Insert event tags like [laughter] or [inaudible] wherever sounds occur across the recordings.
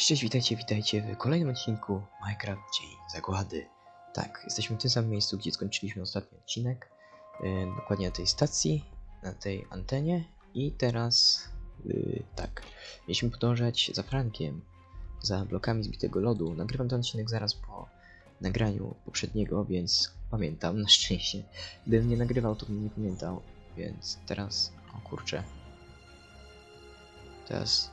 Cześć, witajcie, witajcie w kolejnym odcinku Minecraft Dzień Zagłady. Tak, jesteśmy w tym samym miejscu, gdzie skończyliśmy ostatni odcinek. Yy, dokładnie na tej stacji, na tej antenie. I teraz, yy, tak, mieliśmy podążać za Frankiem, za blokami zbitego lodu. Nagrywam ten odcinek zaraz po nagraniu poprzedniego, więc pamiętam, [laughs] na szczęście. Gdybym nie nagrywał, to bym nie pamiętał, więc teraz, o kurczę. Teraz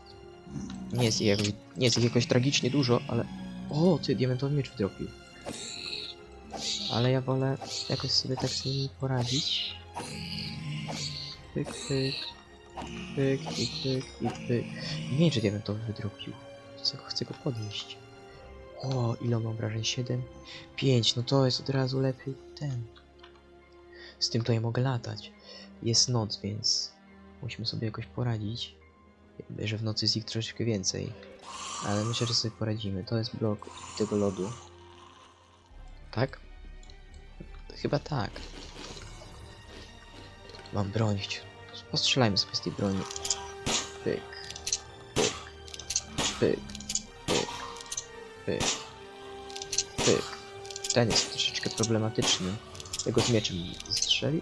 nie jest, ich nie jest ich jakoś tragicznie dużo, ale... O, ty, diamentowy miecz wydropił. Ale ja wolę jakoś sobie tak z nimi poradzić. Pyk, pyk. Pyk, pyk, pyk, pyk, pyk. Miecz diamentowy wydropił. Chcę, chcę go podnieść. O, ile mam obrażeń? 7? 5, no to jest od razu lepiej ten. Z tym to ja mogę latać. Jest noc, więc musimy sobie jakoś poradzić. Że w nocy jest ich troszeczkę więcej. Ale myślę, że sobie poradzimy. To jest blok tego lodu. Tak? Chyba tak. Mam broń. Postrzelajmy sobie z tej broni. Pyk. Pyk. Pyk. Pyk. Pyk. Pyk. Ten jest troszeczkę problematyczny. Tego z mieczem strzeli.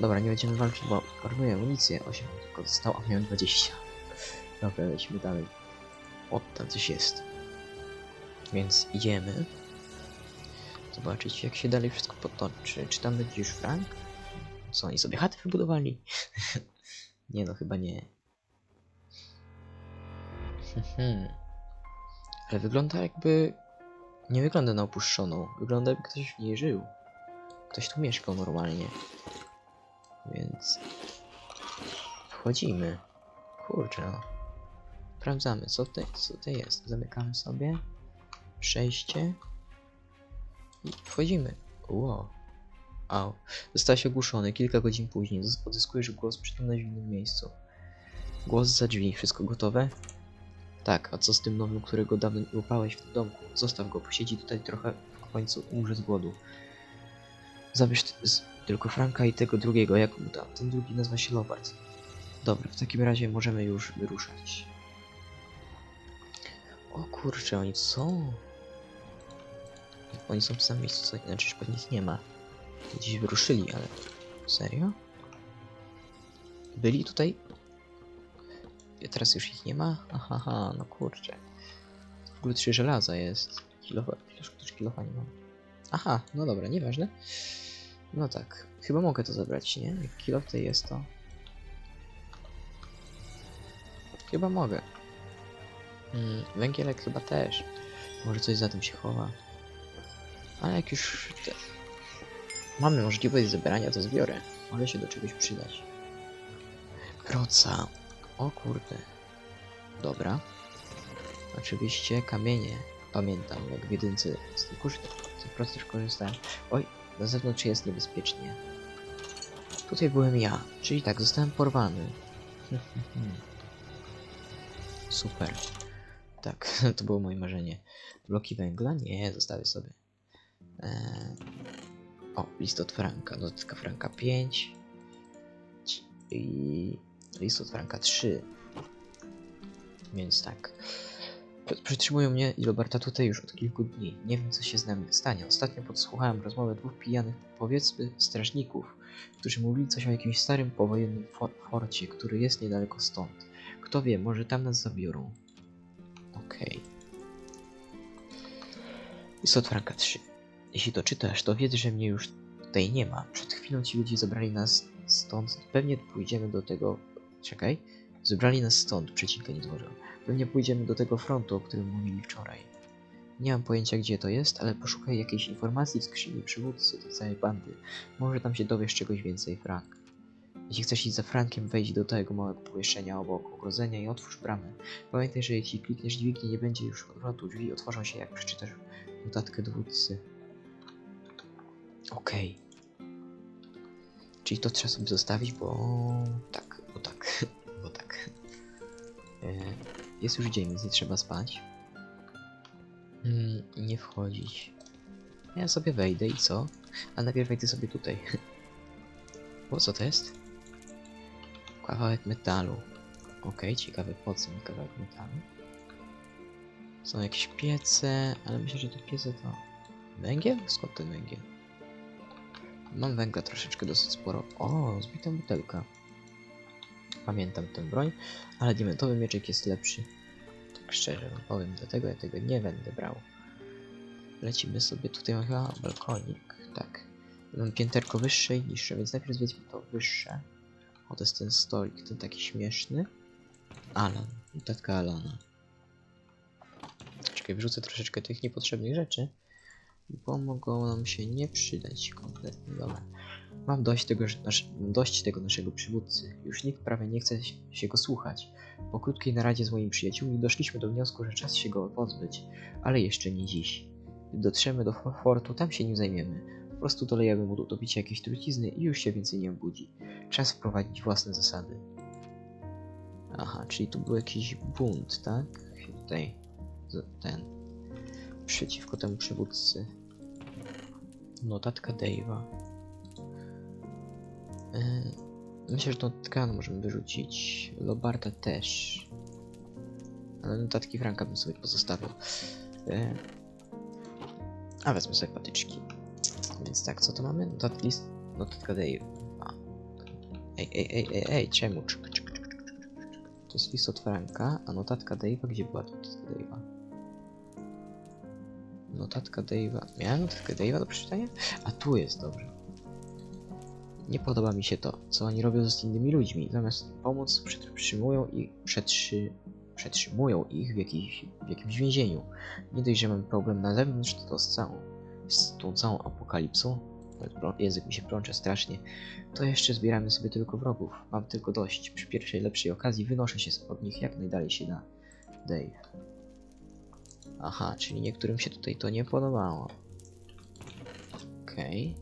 Dobra, nie będziemy walczyć, bo marnuję amunicję. 8 tylko zostało, a miałem 20. Dobra, lecimy dalej. O, tam coś jest. Więc idziemy. Zobaczyć, jak się dalej wszystko potoczy. Czy tam będzie już Frank? Co, oni sobie chaty wybudowali? [laughs] nie no, chyba nie. Hmm. Ale wygląda jakby... Nie wygląda na opuszczoną. Wygląda jakby ktoś w niej żył. Ktoś tu mieszkał normalnie. Więc wchodzimy. Kurczę no. Sprawdzamy co tutaj, co tutaj jest. Zamykamy sobie. Przejście. I wchodzimy. Wow. Au. Zostałeś ogłuszony. Kilka godzin później zys- odzyskujesz głos przytomność w innym miejscu. Głos za drzwi. Wszystko gotowe? Tak, a co z tym nowym, którego dawno nie łapałeś w domku? Zostaw go, posiedzi tutaj trochę, w końcu umrze z głodu. Zabierz tylko Franka i tego drugiego, jak tam? Ten drugi nazywa się Lobart. Dobra, w takim razie możemy już wyruszać. O kurczę, oni są. Oni są w samym miejscu, co że pewnie ich nie ma. Gdzieś wyruszyli, ale... Serio? Byli tutaj? I teraz już ich nie ma? Aha, no kurczę. W ogóle trzy żelaza jest. Kilofa, kilofa nie mam. Aha, no dobra, nieważne. No tak, chyba mogę to zabrać, nie? Jak kilo tutaj jest to. Chyba mogę. Mm, węgielek chyba też. Może coś za tym się chowa. Ale jak już te... mamy możliwość zebrania, to zbiorę. Może się do czegoś przydać. Proca. O kurde. Dobra. Oczywiście kamienie. Pamiętam, jak w jedynce z tych prostych korzystałem. Oj, na zewnątrz jest niebezpiecznie. Tutaj byłem ja, czyli tak, zostałem porwany. [laughs] Super. Tak, [laughs] to było moje marzenie. Bloki węgla? Nie, zostawię sobie. Eee... O, list od Franka. Notatka Franka 5. I list od Franka 3. Więc tak. Pr- Przytrzymują mnie i Roberta tutaj już od kilku dni. Nie wiem, co się z nami stanie. Ostatnio podsłuchałem rozmowę dwóch pijanych, powiedzmy, strażników, którzy mówili coś o jakimś starym powojennym for forcie, który jest niedaleko stąd. Kto wie, może tam nas zabiorą. Okej. Jest od Franka 3. Jeśli to czytasz, to wiedz, że mnie już tutaj nie ma. Przed chwilą ci ludzie zabrali nas stąd. Pewnie pójdziemy do tego... Czekaj. Zebrali nas stąd, przecinka nie złożył. Pewnie pójdziemy do tego frontu, o którym mówili wczoraj. Nie mam pojęcia gdzie to jest, ale poszukaj jakiejś informacji w skrzyni przywódcy tej całej bandy. Może tam się dowiesz czegoś więcej, Frank. Jeśli chcesz iść za Frankiem, wejdź do tego małego pomieszczenia obok ogrodzenia i otwórz bramę. Pamiętaj, że jeśli klikniesz dźwignię, nie będzie już odwrotu. Drzwi otworzą się, jak przeczytasz notatkę dowódcy. Okej. Czyli to trzeba sobie zostawić, bo tak, bo tak, [laughs] bo tak. E, Jest już dzień, więc nie trzeba spać. Mm, nie wchodzić. Ja sobie wejdę i co? A najpierw wejdę sobie tutaj. [laughs] O, co to jest? Kawałek metalu. Okej, ciekawy podstęp kawałek metalu. Są jakieś piece, ale myślę, że te piece to... Węgiel? Skąd ten węgiel? Mam węgla troszeczkę dosyć sporo. O, zbita butelka. Pamiętam tę broń, ale diamentowy mieczek jest lepszy. Tak szczerze wam powiem, dlatego ja tego nie będę brał. Lecimy sobie tutaj, chyba balkonik, tak. Mam pięterko wyższe i niższe, więc najpierw zwiedźmy to wyższe. O, to jest ten stolik, ten taki śmieszny. Alan, notatka Alana. Czekaj, wrzucę troszeczkę tych niepotrzebnych rzeczy, bo mogą nam się nie przydać kompletnie. Dobra. Mam dość tego, nasz, dość tego naszego przywódcy. Już nikt prawie nie chce się- go słuchać. Po krótkiej naradzie z moimi przyjaciółmi doszliśmy do wniosku, że czas się go pozbyć, ale jeszcze nie dziś. Gdy dotrzemy do for- fortu, tam się nim zajmiemy. Po prostu dolejemy mu do picia jakieś trucizny i już się więcej nie obudzi. Czas wprowadzić własne zasady. Aha, czyli tu był jakiś bunt, tak? Tutaj ten przeciwko temu przywódcy. Notatka Dave'a. Yy, myślę, że notatkę możemy wyrzucić. Lobarta też. Ale notatki Franka bym sobie pozostawił. Yy, a wezmę sobie patyczki. Więc tak, co to mamy? Notat list, notatka Dave. A. Ej, ej, ej, ej, ej, czemu? Czyk, czyk, czyk, czyk, czyk. To jest list od Franka, a notatka Dave'a, gdzie była notatka Dave'a? Notatka Dave'a. Miałem notatkę Dave'a do przeczytania? A tu jest, dobrze. Nie podoba mi się to, co oni robią z innymi ludźmi. Zamiast pomóc, przetrzymują ich, przetrzy, przetrzymują ich w, jakiś, w jakimś więzieniu. Nie dość, że mam problem na zewnątrz, to, to z całą, z tą całą apokalipsą. Język mi się plącze strasznie. To jeszcze zbieramy sobie tylko wrogów. Mam tylko dość. Przy pierwszej lepszej okazji wynoszę się od nich jak najdalej się da. Dave. Aha, czyli niektórym się tutaj to nie podobało. Okej.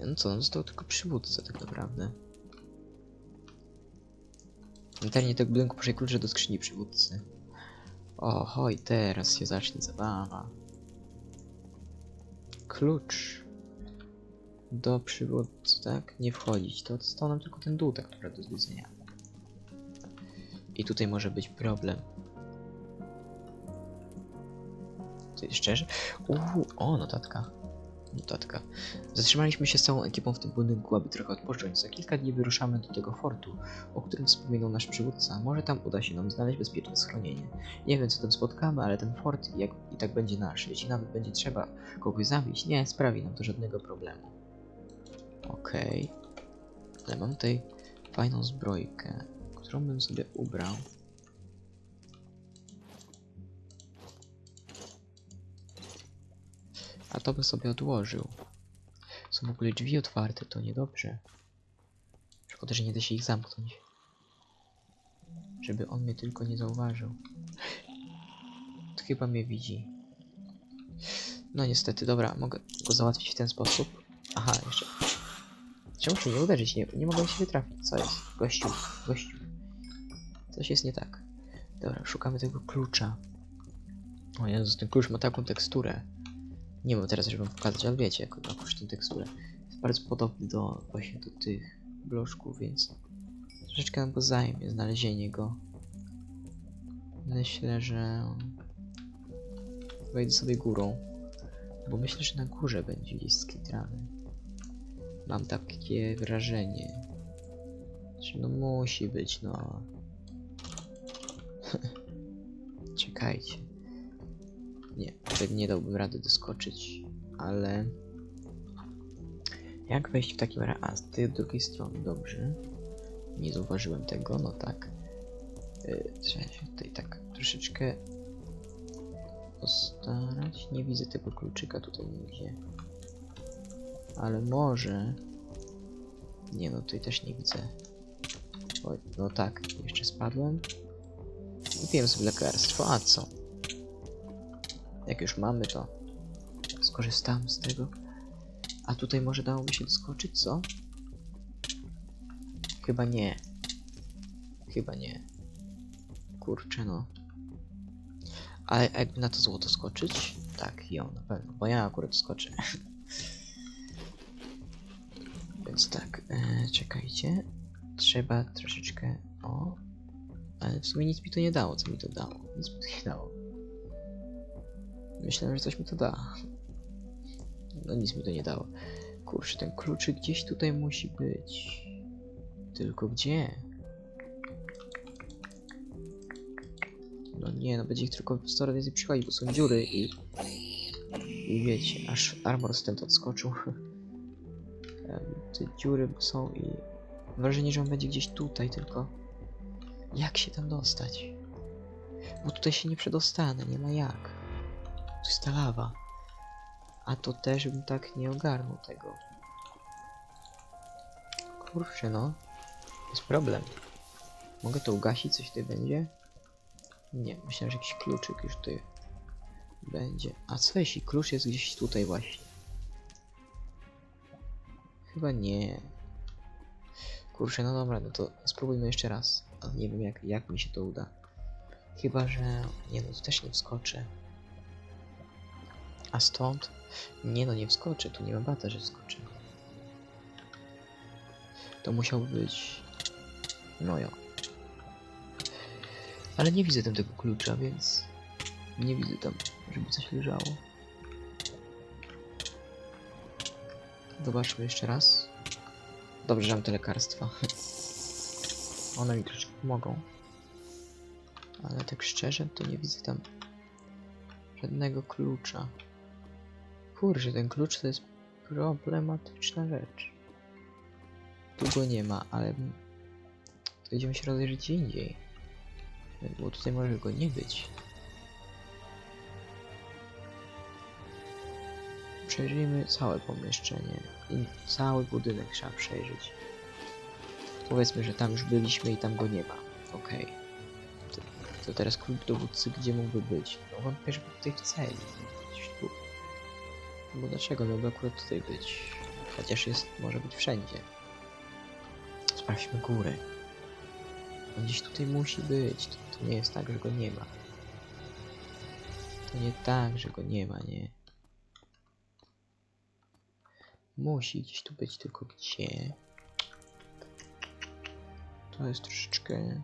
No co, został tylko przywódca tak naprawdę. Na tego budynku proszę klucze do skrzyni przywódcy. Oho, i teraz się zacznie zabawa. Klucz do przywódcy, tak? Nie wchodzić. To został nam tylko ten dół tak do zwiedzenia. I tutaj może być problem. Szczerze? Uuu, o, notatka. Notatka. Zatrzymaliśmy się z całą ekipą w tym budynku, aby trochę odpocząć. Za kilka dni wyruszamy do tego fortu, o którym wspominał nasz przywódca. Może tam uda się nam znaleźć bezpieczne schronienie. Nie wiem, co tam spotkamy, ale ten fort jak, i tak będzie nasz. Jeśli nawet będzie trzeba kogoś zabić, nie sprawi nam to żadnego problemu. Okej. Ale mam tutaj fajną zbrojkę, którą bym sobie ubrał. To by sobie odłożył. Są w ogóle drzwi otwarte, to niedobrze. Szkoda, że nie da się ich zamknąć. Żeby on mnie tylko nie zauważył. To chyba mnie widzi. No niestety, dobra, mogę go załatwić w ten sposób. Aha, jeszcze. Czemu się nie uderzyć? Nie, nie mogę się wytrafić. Co jest? Gościu, gościu. Coś jest nie tak. Dobra, szukamy tego klucza. O Jezus, ten klucz ma taką teksturę. Nie mam teraz, żeby wam pokazać, ale wiecie, jak jakąś tę teksturę. Jest bardzo podobny do właśnie do tych bloszków, więc troszeczkę nam go zajmie znalezienie go. Myślę, że wejdę sobie górą, bo myślę, że na górze będzie gdzieś skitrany. Mam takie wrażenie. Że no musi być, no. [laughs] Czekajcie. Nie, nie dałbym rady doskoczyć, ale... Jak wejść w takim razie? A, z tej drugiej strony, dobrze. Nie zauważyłem tego, no tak. Yy, trzeba się tutaj tak troszeczkę postarać. Nie widzę tego kluczyka tutaj nigdzie. Ale może... Nie no, tutaj też nie widzę. Oj, no tak, jeszcze spadłem. Kupiłem sobie lekarstwo, a co? Jak już mamy, to skorzystam z tego. A tutaj może dałoby się doskoczyć, co? Chyba nie. Chyba nie. Kurczę, no. Ale jakby na to złoto skoczyć? Tak, ją na pewno, bo ja akurat skoczę. [laughs] Więc tak, e, czekajcie. Trzeba troszeczkę O. Ale w sumie nic mi to nie dało. Co mi to dało? Nic mi to nie dało. Myślałem, że coś mi to da. No nic mi to nie dało. Kurczę, ten kluczyk gdzieś tutaj musi być. Tylko gdzie? No nie, no będzie ich tylko coraz więcej przychodzi, bo są dziury i... I wiecie, aż armor stent odskoczył. [laughs] Te dziury są i... Wrażenie, że on będzie gdzieś tutaj tylko. Jak się tam dostać? Bo tutaj się nie przedostanę, nie ma jak. Tu jest ta lawa. A to też bym tak nie ogarnął tego. Kurczę no. Jest problem. Mogę to ugasić? Coś tutaj będzie? Nie, myślałem, że jakiś kluczyk już tutaj będzie. A co jeśli klucz jest gdzieś tutaj właśnie? Chyba nie. Kurczę, no dobra, no to spróbujmy jeszcze raz. Ale nie wiem jak, jak mi się to uda. Chyba, że... Nie no, tu też nie wskoczę. A stąd? Nie no, nie wskoczę. Tu nie ma bata, że wskoczę. To musiał być... No jo. Ale nie widzę tam tego klucza, więc... Nie widzę tam, żeby coś leżało. Zobaczmy jeszcze raz. Dobrze, że mam te lekarstwa. [laughs] One mi troszkę pomogą. Ale tak szczerze, to nie widzę tam żadnego klucza. Kurczę, ten klucz to jest problematyczna rzecz. Tu go nie ma, ale... To idziemy się rozejrzeć gdzie indziej. Bo tutaj może go nie być. Przejrzyjmy całe pomieszczenie. I cały budynek trzeba przejrzeć. Powiedzmy, że tam już byliśmy i tam go nie ma. Okej. To, to teraz klub dowódcy gdzie mógłby być? No wątpię, żeby tutaj w celi. Gdzieś tu. Bo dlaczego miałby akurat tutaj być? Chociaż jest, może być wszędzie. Sprawdźmy górę. On gdzieś tutaj musi być. To, to nie jest tak, że go nie ma. To nie tak, że go nie ma, nie. Musi gdzieś tu być, tylko gdzie? To jest troszeczkę...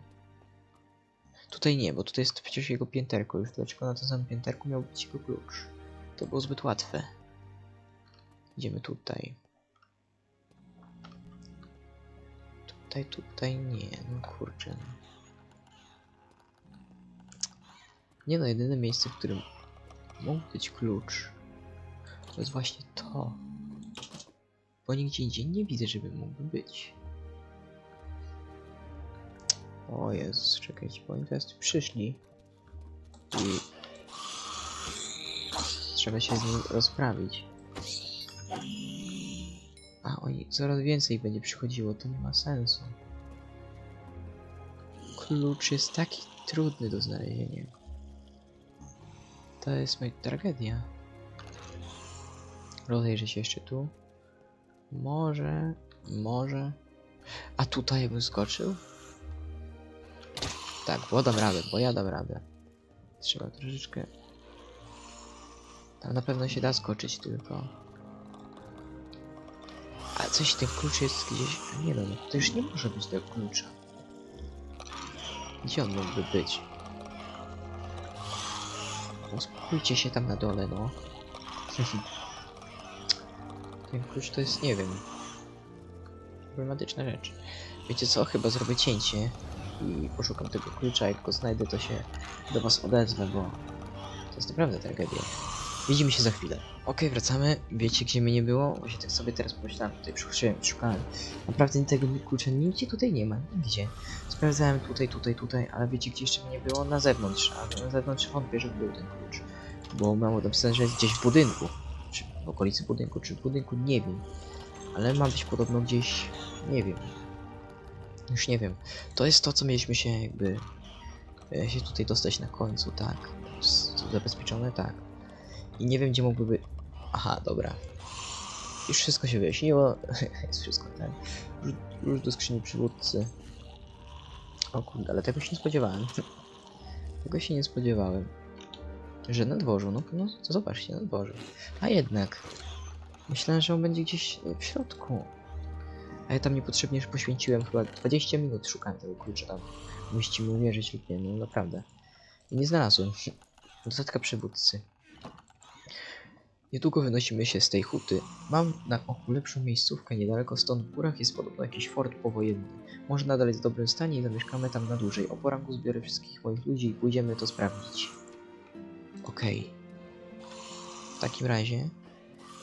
Tutaj nie, bo tutaj jest przecież jego pięterko już. Dlaczego na tym samym pięterku miał być jego klucz? To było zbyt łatwe. Idziemy tutaj. Tutaj, tutaj nie, no kurczę. No. Nie no, jedyne miejsce, w którym mógł być klucz, to jest właśnie to. Bo nigdzie indziej nie widzę, żeby mógł być. O Jezus, czekajcie, bo oni teraz przyszli. I... Trzeba się z nim rozprawić. A oni coraz więcej będzie przychodziło, to nie ma sensu. Klucz jest taki trudny do znalezienia. To jest moja tragedia. Rozejrzę się jeszcze tu. Może, może. A tutaj bym skoczył? Tak, bo dam radę, bo ja dam radę. Trzeba troszeczkę. Tam na pewno się da skoczyć tylko. A coś ten klucz jest gdzieś. Nie no, no to już nie może być tego klucza. Gdzie on mógłby być? Uspokójcie się tam na dole, no. [laughs] ten klucz to jest, nie wiem. Problematyczna rzecz. Wiecie co? Chyba zrobię cięcie i poszukam tego klucza. Jak go znajdę, to się do was odezwę, bo to jest naprawdę tragedia. Widzimy się za chwilę. Okej, wracamy. Wiecie, gdzie mnie nie było? Właśnie tak sobie teraz pomyślałem, tutaj szukałem, szukałem. Naprawdę tego klucza nigdzie tutaj nie ma, nigdzie. Sprawdzałem tutaj, tutaj, tutaj, ale wiecie, gdzie jeszcze mnie nie było? Na zewnątrz, a na zewnątrz wątpię, że był ten klucz. Bo mało napisane, że jest gdzieś w budynku. Czy w okolicy budynku, czy w budynku, nie wiem. Ale ma być podobno gdzieś, nie wiem. Już nie wiem. To jest to, co mieliśmy się jakby e, się tutaj dostać na końcu, tak. Zabezpieczone, tak. I nie wiem, gdzie mógłby... Aha, dobra. Już wszystko się wyjaśniło. [laughs] jest wszystko, tak. Już, już do skrzyni przywódcy. O kurde, ale tego się nie spodziewałem. [laughs] tego się nie spodziewałem. Że na dworzu, no, no zobaczcie, na dworzu. A jednak. Myślałem, że on będzie gdzieś e, w środku. A ja tam niepotrzebnie poświęciłem chyba 20 minut szukałem tego klucza tam. Musicie mi uwierzyć lub nie, no naprawdę. I nie znalazłem. [laughs] Dodatka przywódcy. Niedługo wynosimy się z tej huty. Mam na oku lepszą miejscówkę niedaleko stąd. W górach jest podobno jakiś fort powojenny. Może nadal jest w dobrym stanie i zamieszkamy tam na dłużej. O poranku zbiorę wszystkich moich ludzi i pójdziemy to sprawdzić. Okej. W takim razie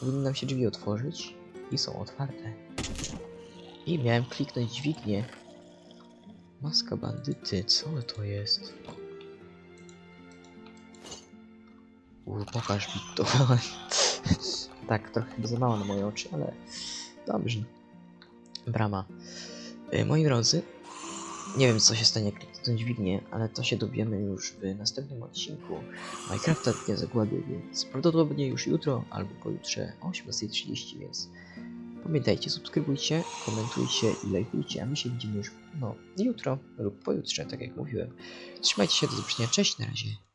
powinny nam się drzwi otworzyć i są otwarte. I miałem kliknąć dźwignię. Maska bandyty, co to jest? U, pokaż mi to. [laughs] tak, trochę za mało na moje oczy, ale dobrze. Brama. Y, moi drodzy, nie wiem co się stanie jak kliknę tę dźwignię, ale to się dowiemy już w następnym odcinku Minecrafta Dnia Zagłady, więc prawdopodobnie już jutro albo pojutrze o 18.30, więc pamiętajcie, subskrybujcie, komentujcie i lajkujcie, a my się widzimy już no jutro lub pojutrze, tak jak mówiłem. Trzymajcie się, do zobaczenia, cześć, na razie.